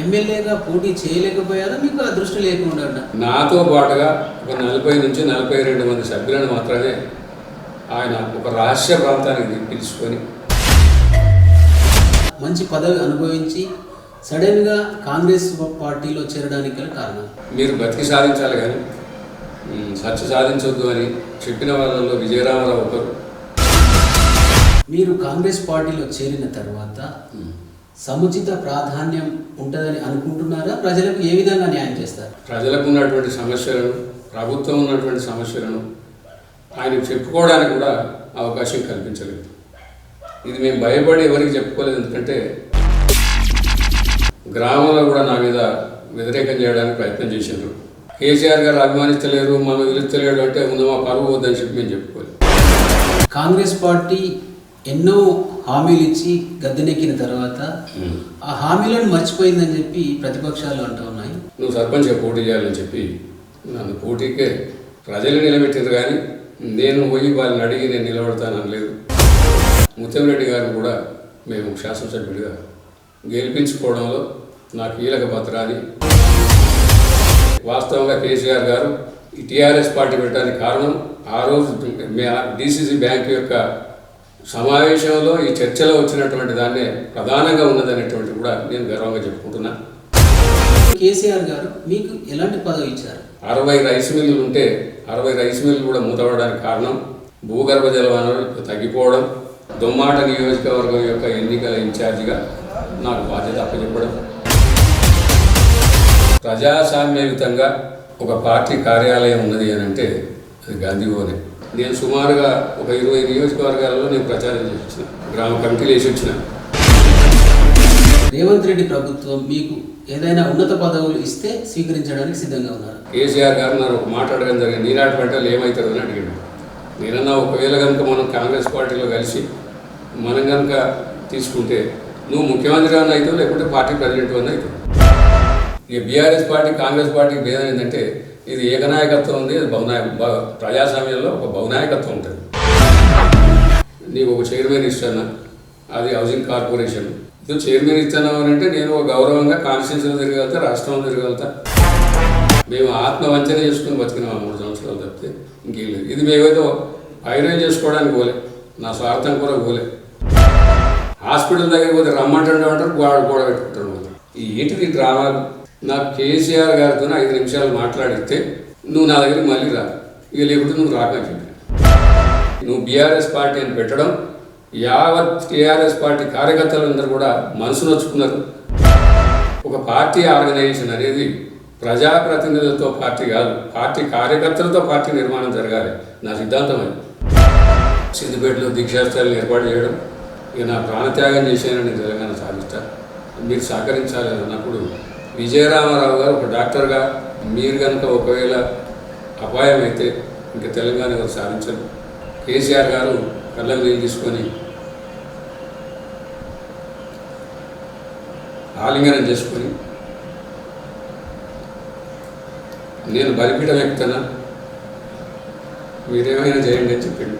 ఎమ్మెల్యేగా పోటీ చేయలేకపోయారా? మీకు అదృష్టం లేకుండా నాతో పాటుగా ఒక నలభై నుంచి నలభై రెండు మంది సభ్యులను మాత్రమే ఆయన ఒక రహస్య ప్రాంతానికి పిలుచుకొని మంచి పదవి అనుభవించి సడన్గా కాంగ్రెస్ పార్టీలో చేరడానికి గల కారణం? మీరు బతికి సాధించాలి కానీ సత్య సాధించొద్దు అని చెప్పిన వాళ్ళలో విజయరామరావు ఒకరు. మీరు కాంగ్రెస్ పార్టీలో చేరిన తర్వాత సముచిత ప్రాధాన్యం ఉంటుందని అనుకుంటున్నారా? ప్రజలకు ఏ విధంగా న్యాయం చేస్తారు? ప్రజలకు ఉన్నటువంటి సమస్యలను ప్రభుత్వం ఉన్నటువంటి సమస్యలను ఆయనకు చెప్పుకోవడానికి కూడా అవకాశం కల్పించలేదు. ఇది మేము భయపడి ఎవరికి చెప్పుకోలేదు. ఎందుకంటే గ్రామంలో కూడా నా మీద వ్యతిరేకం చేయడానికి ప్రయత్నం చేసిండ్రు. కేసీఆర్ గారు అభిమానిస్తలేరు మనం పిలుస్తలేడు అంటే ముందు మా పరువు వద్దని చెప్పి మేము చెప్పుకోలేదు. కాంగ్రెస్ పార్టీ ఎన్నో హామీలు ఇచ్చి గద్దెనెక్కిన తర్వాత ఆ హామీలను మర్చిపోయిందని చెప్పి ప్రతిపక్షాలు అంటూ ఉన్నాయి. నువ్వు సర్పంచ్గా పోటీ చేయాలని చెప్పి నన్ను పోటీకే ప్రజలు నిలబెట్టారు కానీ నేను పోయి వాళ్ళని అడిగి నేను నిలబడతాను అనలేదు ముత్యంరెడ్డి గారిని కూడా మేము శాసనసభ్యుడిగా గెలిపించుకోవడంలో నా కీలక పాత్ర అని వాస్తవంగా కేసీఆర్ గారు ఈ టీఆర్ఎస్ పార్టీ పెట్టడానికి కారణం ఆ రోజు డిసిసి బ్యాంక్ యొక్క సమావేశంలో ఈ చర్చలో వచ్చినటువంటి దాన్నే ప్రధానంగా ఉన్నదనేటువంటి కూడా నేను గర్వంగా చెప్పుకుంటున్నా. కేసీఆర్ గారు మీకు ఎలాంటి పదవి ఇచ్చారు? అరవై రైస్ మిల్లులు ఉంటే అరవై రైస్ మిల్లులు కూడా మూతపడడానికి కారణం భూగర్భ జల వనరులు తగ్గిపోవడం దొమ్మాట నియోజకవర్గం యొక్క ఎన్నికల ఇన్ఛార్జిగా నాకు బాధ్యత అప్పచెప్పడం. ప్రజాస్వామ్యయుతంగా ఒక పార్టీ కార్యాలయం ఉన్నది అని అంటే అది గాంధీ నేను సుమారుగా ఒక ఇరవై నియోజకవర్గాలలో నేను ప్రచారం చేసి వచ్చిన గ్రామ కమిటీలు వేసి వచ్చిన. రేవంత్ రెడ్డి ప్రభుత్వం మీకు ఏదైనా ఉన్నత పదవులు ఇస్తే స్వీకరించడానికి సిద్ధంగా ఉన్నారు? కేసీఆర్ గారు నన్ను ఒక మాట అడగడం జరిగింది నీనాటి పంటలు ఏమవుతుంది అని అడిగాడు. నేనన్నా ఒకవేళ కనుక మనం కాంగ్రెస్ పార్టీలో కలిసి మనం కనుక తీసుకుంటే నువ్వు ముఖ్యమంత్రి అని అవుతావు లేకుంటే పార్టీ ప్రెసిడెంట్ అని అవుతావు? ఇక బీఆర్ఎస్ పార్టీ కాంగ్రెస్ పార్టీకి భేదం ఏంటంటే ఇది ఏకనాయకత్వం ఉంది ఇది బహునాయ ప్రజాస్వామ్యంలో ఒక బహునాయకత్వం ఉంటుంది. నీకు ఒక చైర్మన్ ఇస్తాను అది హౌసింగ్ కార్పొరేషన్. ఇది చైర్మన్ ఇస్తాను అని అంటే నేను ఒక గౌరవంగా కాన్స్టిట్యూన్సీలో తిరగలుగుతా రాష్ట్రంలో తిరగలుగుతా మేము ఆత్మవంచన చేసుకుని బతికినాం ఆ మూడు సంవత్సరాలు తప్పితే ఇంకేం లేదు. ఇది మేమేదో ఐరన్ చేసుకోవడానికి పోలే నా స్వార్థం కూడా పోలే. హాస్పిటల్ దగ్గర పోతే రమ్మంటుండే అంటారు వాడు కూడా పెట్టుకుంటాడు ఈ ఏంటిది డ్రామాలు నాకు కేసీఆర్ గారితో ఐదు నిమిషాలు మాట్లాడితే నువ్వు నా దగ్గరికి మళ్ళీ రా. ఇక లేకుంటే నువ్వు రాకని నువ్వు బీఆర్ఎస్ పార్టీ అని పెట్టడం యావత్ టీఆర్ఎస్ పార్టీ కార్యకర్తలందరూ కూడా మనసు నొచ్చుకున్నారు. ఒక పార్టీ ఆర్గనైజేషన్ అనేది ప్రజాప్రతినిధులతో పార్టీ కాదు పార్టీ కార్యకర్తలతో పార్టీ నిర్మాణం జరగాలి. నా సిద్ధాంతం అది. సిద్దిపేటలో దీక్షాస్థాలను ఏర్పాటు చేయడం ఇక నా ప్రాణత్యాగం చేశానని తెలంగాణ సాధిస్తా. మీరు సహకరించాలి అని అన్నప్పుడు విజయరామారావు గారు ఒక డాక్టర్గా మీరు కనుక ఒకవేళ అపాయం అయితే ఇంకా తెలంగాణ గారు సాధించరు. కేసీఆర్ గారు కళ్ళం నీళ్ళు తీసుకొని ఆలింగనం చేసుకొని నేను బలిపీఠం ఎక్కుతానా మీరేమైనా చేయండి అని చెప్పిండు.